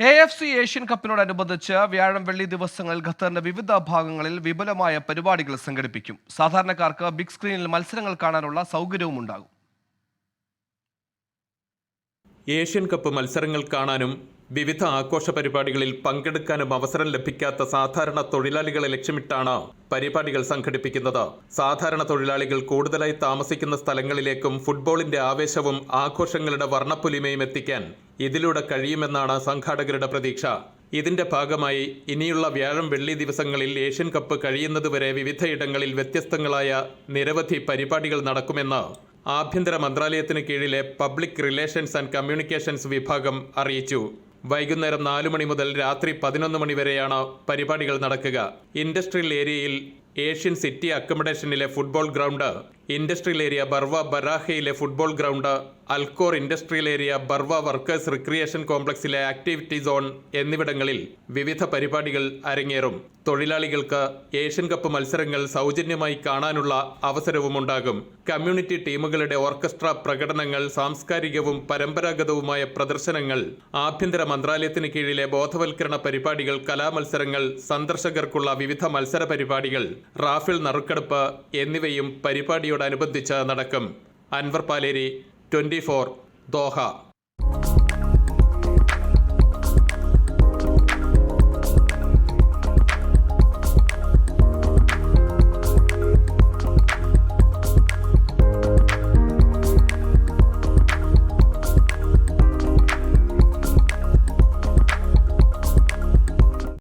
A F C Asian കപ്പിനോടനുബന്ധിച്ച് വ്യാഴം വെള്ളി ദിവസങ്ങളിൽ ഖത്തറിന്റെ വിവിധ ഭാഗങ്ങളിൽ വിപുലമായ പരിപാടികൾ സംഘടിപ്പിക്കും. സാധാരണക്കാർക്ക് ബിഗ് സ്ക്രീനിൽ മത്സരങ്ങൾ കാണാനുള്ള സൗകര്യവും ഉണ്ടാകും. ഏഷ്യൻ കപ്പ് മത്സരങ്ങൾ കാണാനും വിവിധ ആഘോഷ പരിപാടികളിൽ പങ്കെടുക്കാനും അവസരം ലഭിക്കാത്ത സാധാരണ തൊഴിലാളികളെ ലക്ഷ്യമിട്ടാണ് പരിപാടികൾ സംഘടിപ്പിക്കുന്നത്. സാധാരണ തൊഴിലാളികൾ കൂടുതലായി താമസിക്കുന്ന സ്ഥലങ്ങളിലേക്കും ഫുട്ബോളിന്റെ ആവേശവും ആഘോഷങ്ങളുടെ വർണപ്പൊലിമയും എത്തിക്കാൻ ഇതിലൂടെ കഴിയുമെന്നാണ് സംഘാടകരുടെ പ്രതീക്ഷ. ഇതിന്റെ ഭാഗമായി ഇനിയുള്ള വ്യാഴം വെള്ളി ദിവസങ്ങളിൽ ഏഷ്യൻ കപ്പ് കഴിയുന്നതുവരെ വിവിധയിടങ്ങളിൽ വ്യത്യസ്തങ്ങളായ നിരവധി പരിപാടികൾ നടക്കുമെന്ന് ആഭ്യന്തര മന്ത്രാലയത്തിന് കീഴിലെ പബ്ലിക് റിലേഷൻസ് ആൻഡ് കമ്മ്യൂണിക്കേഷൻസ് വിഭാഗം അറിയിച്ചു. വൈകുന്നേരം നാലു മണി മുതൽ രാത്രി പതിനൊന്ന് മണി വരെയാണ് പരിപാടികൾ നടക്കുക. ഇൻഡസ്ട്രിയൽ ഏരിയയിൽ Asian city അക്കോമഡേഷനിലെ football ground industrial area Barwa ബരാഹയിലെ football ground Al Khor industrial area Barwa workers recreation കോംപ്ലക്സിലെ activity zone എന്നിവിടങ്ങളിൽ വിവിധ പരിപാടികൾ അരങ്ങേറും. തൊഴിലാളികൾക്ക് ഏഷ്യൻ കപ്പ് മത്സരങ്ങൾ സൗജന്യമായി കാണാനുള്ള അവസരവുമുണ്ടാകും. കമ്മ്യൂണിറ്റി ടീമുകളുടെ ഓർക്കസ്ട്ര പ്രകടനങ്ങൾ സാംസ്കാരികവും പരമ്പരാഗതവുമായ പ്രദർശനങ്ങൾ ആഭ്യന്തര മന്ത്രാലയത്തിന് കീഴിലെ ബോധവൽക്കരണ പരിപാടികൾ കലാമത്സരങ്ങൾ സന്ദർശകർക്കുള്ള വിവിധ മത്സര പരിപാടികൾ റാഫേൽ നറുക്കെടുപ്പ് എന്നിവയും പരിപാടിയോടനുബന്ധിച്ച് നടക്കും Anwar Paleri twenty four Doha.